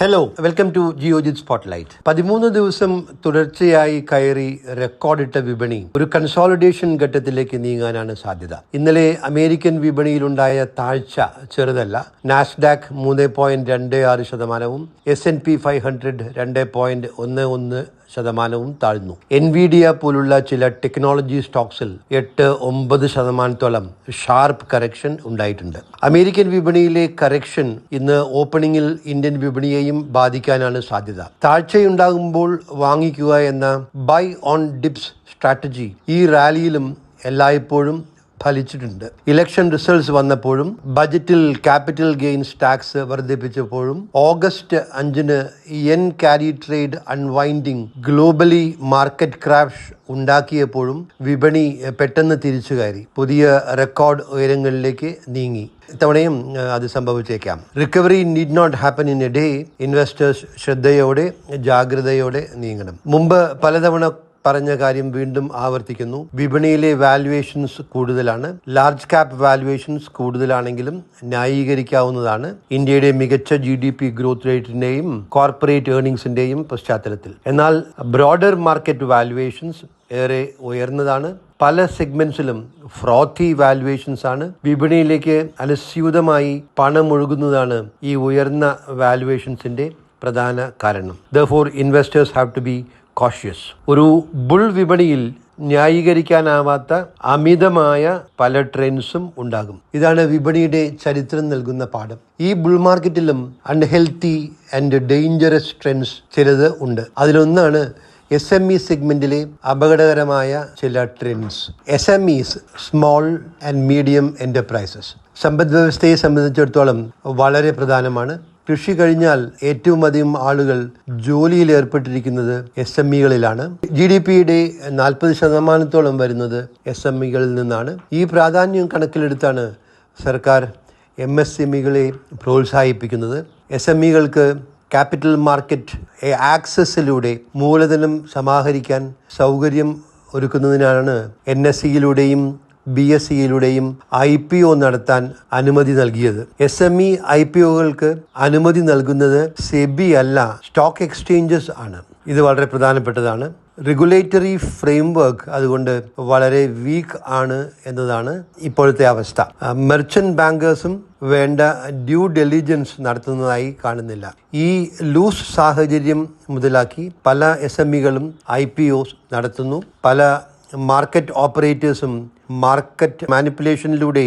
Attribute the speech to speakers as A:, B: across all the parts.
A: Hello welcome to Geojit spotlight പതിമൂന്ന് ദിവസം തുടർച്ചയായി കയറി റെക്കോർഡിട്ട വിപണി ഒരു കൺസോളിഡേഷൻ ഘട്ടത്തിലേക്ക് നീങ്ങാനാണ് സാധ്യത. ഇന്നലെ അമേരിക്കൻ വിപണിയിലുണ്ടായ താഴ്ച ചെറുതല്ല. നാസ്ഡാക് മൂന്ന് പോയിന്റ് രണ്ട് ആറ് ശതമാനവും S N P five hundred രണ്ട് പോയിന്റ് ഒന്ന് ഒന്ന് ശതമാനവും താഴ്ന്നു. എൻവിഡിയ പോലുള്ള ചില ടെക്നോളജി സ്റ്റോക്സിൽ എട്ട് ഒമ്പത് ശതമാനത്തോളം ഷാർപ്പ് കറക്ഷൻ ഉണ്ടായിട്ടുണ്ട്. അമേരിക്കൻ വിപണിയിലെ കറക്ഷൻ ഇന്ന് ഓപ്പണിംഗിൽ ഇന്ത്യൻ വിപണിയെയും ബാധിക്കാനാണ് സാധ്യത. താഴ്ചയുണ്ടാകുമ്പോൾ വാങ്ങിക്കുക എന്ന ബൈ ഓൺ ഡിപ്സ് സ്ട്രാറ്റജി ഈ റാലിയിലും എല്ലായ്പ്പോഴും ഫലിച്ചിട്ടുണ്ട്. ഇലക്ഷൻ റിസൾട്ട്സ് വന്നപ്പോഴും ബജറ്റിൽ ക്യാപിറ്റൽ ഗെയിൻസ് ടാക്സ് വർദ്ധിപ്പിച്ചപ്പോഴും ഓഗസ്റ്റ് അഞ്ചിന് yen carry trade unwinding globally market crash ഉണ്ടാക്കിയപ്പോഴും വിപണി പെട്ടെന്ന് തിരിച്ചു കയറി. പുതിയ റെക്കോർഡ് ഉയരങ്ങളിലേക്ക് നീങ്ങി. ഇത്തവണയും അത് സംഭവിച്ചേക്കാം. Recovery need not happen in a day investors ശ്രദ്ധയോടെ ജാഗ്രതയോടെ നീങ്ങണം. മുമ്പ് പലതവണ പറഞ്ഞ കാര്യം വീണ്ടും ആവർത്തിക്കുന്നു. വിപണിയിലെ വാല്യുവേഷൻസ് കൂടുതലാണ്. ലാർജ് ക്യാപ് വാല്യുവേഷൻസ് കൂടുതലാണെങ്കിലും ന്യായീകരിക്കാവുന്നതാണ്. ഇന്ത്യയുടെ മികച്ച ജി ഡി പി ഗ്രോത്ത് റേറ്റിന്റെയും കോർപ്പറേറ്റ് ഏർണിംഗ്സിന്റെയും പശ്ചാത്തലത്തിൽ. എന്നാൽ ബ്രോഡർ മാർക്കറ്റ് വാല്യുവേഷൻസ് ഏറെ ഉയർന്നതാണ്. പല സെഗ്മെന്റ്സിലും ഫ്രോത്തി വാല്യുവേഷൻസ് ആണ്. വിപണിയിലേക്ക് അലസ്യൂതമായി പണം ഒഴുകുന്നതാണ് ഈ ഉയർന്ന വാല്യുവേഷൻസിന്റെ പ്രധാന കാരണം. Therefore investors have to be cautious ഒരു ബുൾ വിപണിയിൽ ന്യായീകരിക്കാനാവാത്ത അമിതമായ പല ട്രെൻഡ്സും ഉണ്ടാകും. ഇതാണ് വിപണിയുടെ ചരിത്രം നൽകുന്ന പാഠം. ഈ ബുൾ മാർക്കറ്റിലും അൺഹെൽത്തി ആൻഡ് ഡേഞ്ചറസ് ട്രെൻഡ്സ് ചിലത് ഉണ്ട്. അതിലൊന്നാണ് എസ് എം ഇ സെഗ്മെന്റിലെ അപകടകരമായ ചില trends S M is small and medium enterprises സമ്പദ് വ്യവസ്ഥയെ സംബന്ധിച്ചിടത്തോളം വളരെ പ്രധാനമാണ്. കൃഷി കഴിഞ്ഞാൽ ഏറ്റവും അധികം ആളുകൾ ജോലിയിൽ ഏർപ്പെട്ടിരിക്കുന്നത് എസ് എം ഇകളിലാണ്. ജി ഡി പിയുടെ നാൽപ്പത് ശതമാനത്തോളം വരുന്നത് എസ് എം ഇകളിൽ നിന്നാണ്. ഈ പ്രാധാന്യം കണക്കിലെടുത്താണ് സർക്കാർ എം എസ് എം ഇകളെ പ്രോത്സാഹിപ്പിക്കുന്നത്. എസ് എം ഇകൾക്ക് ക്യാപിറ്റൽ മാർക്കറ്റ് ആക്സസിലൂടെ മൂലധനം സമാഹരിക്കാൻ സൗകര്യം ഒരുക്കുന്നതിനാണ് എൻ എസ് സിയിലൂടെയും ബി എസ് സിയിലൂടെയും ഐ പി ഒ നടത്താൻ അനുമതി നൽകിയത്. S M E I P ഒകൾക്ക് അനുമതി നൽകുന്നത് സെബി അല്ല സ്റ്റോക്ക് എക്സ്ചേഞ്ചസ് ആണ്. ഇത് വളരെ പ്രധാനപ്പെട്ടതാണ്. റെഗുലേറ്ററി ഫ്രെയിംവർക്ക് അതുകൊണ്ട് വളരെ വീക്ക് ആണ് എന്നതാണ് ഇപ്പോഴത്തെ അവസ്ഥ. മെർച്ചന്റ് ബാങ്കേഴ്സും വേണ്ട ഡ്യൂ ഡെലിജൻസ് നടത്തുന്നതായി കാണുന്നില്ല. ഈ ലൂസ് സാഹചര്യം മുതലാക്കി പല എസ് എം ഇകളും ഐ പി ഒ നടത്തുന്നു. പല മാർക്കറ്റ് ഓപ്പറേറ്റേഴ്സും മാർക്കറ്റ് മാനിപ്പുലേഷനിലൂടെ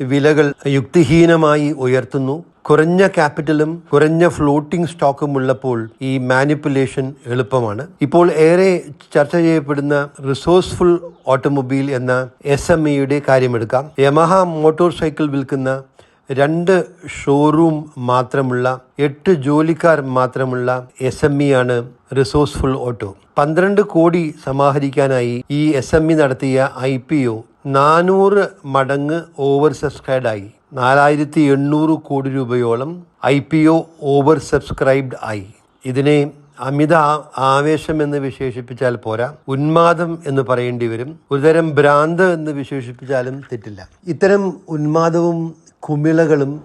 A: വിലകൾ യുക്തിഹീനമായി ഉയർത്തുന്നു. കുറഞ്ഞ ക്യാപിറ്റലും കുറഞ്ഞ ഫ്ലോട്ടിംഗ് സ്റ്റോക്കും ഉള്ളപ്പോൾ ഈ മാനിപ്പുലേഷൻ എളുപ്പമാണ്. ഇപ്പോൾ ഏറെ ചർച്ച ചെയ്യപ്പെടുന്ന റിസോഴ്സ്ഫുൾ ഓട്ടോമൊബൈൽ എന്ന എസ് എം ഇയുടെ കാര്യമെടുക്കാം. യമഹ മോട്ടോർ സൈക്കിൾ വിൽക്കുന്ന രണ്ട് ഷോറൂം മാത്രമുള്ള എട്ട് ജോലിക്കാർ മാത്രമുള്ള എസ് എം ഇ ആണ് റിസോഴ്സ്ഫുൾ ഓട്ടോ. പന്ത്രണ്ട് കോടി സമാഹരിക്കാനായി ഈ എസ് എം ഇ നടത്തിയ ഐ പി ഒ നാനൂറ് മടങ്ങ് ഓവർ സബ്സ്ക്രൈബ് ആയി നാലായിരത്തി എണ്ണൂറ് കോടി രൂപയോളം I P O over subscribed ആയി. ഇതിനെ അമിത ആവേശം എന്ന് വിശേഷിപ്പിച്ചാൽ പോരാ. ഉന്മാദം എന്ന് പറയേണ്ടി വരും. ഒരുതരം ഭ്രാന്ത് എന്ന് വിശേഷിപ്പിച്ചാലും തെറ്റില്ല. ഇത്തരം ഉന്മാദവും കുമിളകളും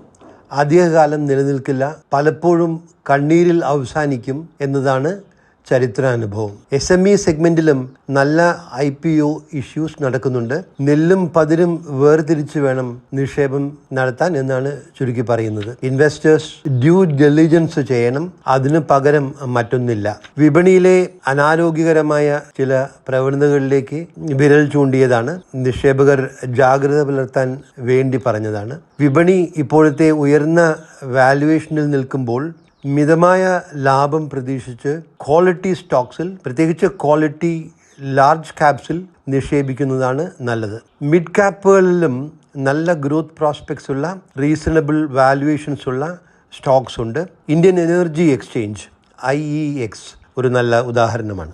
A: അധികകാലം നിലനിൽക്കില്ല. പലപ്പോഴും കണ്ണീരിൽ അവസാനിക്കും എന്നതാണ് ചരിത്രാനുഭവം. എസ് എം ഇ സെഗ്മെന്റിലും നല്ല ഐ പി ഒ ഇഷ്യൂസ് നടക്കുന്നുണ്ട്. നെല്ലും പതിരും വേർതിരിച്ച് വേണം നിക്ഷേപം നടത്താൻ എന്നാണ് ചുരുക്കി പറയുന്നത്. ഇൻവെസ്റ്റേഴ്സ് ഡ്യൂ ഡെലിജൻസ് ചെയ്യണം. അതിന് പകരം മറ്റൊന്നില്ല. വിപണിയിലെ അനാരോഗ്യകരമായ ചില പ്രവണതകളിലേക്ക് വിരൽ ചൂണ്ടിയതാണ്. നിക്ഷേപകർ ജാഗ്രത പുലർത്താൻ വേണ്ടി പറഞ്ഞതാണ്. വിപണി ഇപ്പോഴത്തെ ഉയർന്ന വാല്യുവേഷനിൽ നിൽക്കുമ്പോൾ മിതമായ ലാഭം പ്രതീക്ഷിച്ച് ക്വാളിറ്റി സ്റ്റോക്സിൽ പ്രത്യേകിച്ച് ക്വാളിറ്റി ലാർജ് ക്യാപ്സിൽ നിക്ഷേപിക്കുന്നതാണ് നല്ലത്. മിഡ് ക്യാപ്പുകളിലും നല്ല ഗ്രോത്ത് പ്രോസ്പെക്ട്സ് ഉള്ള റീസണബിൾ വാല്യുവേഷൻസ് ഉള്ള സ്റ്റോക്സ് ഉണ്ട്. Indian energy exchange I E X ഒരു നല്ല ഉദാഹരണമാണ്.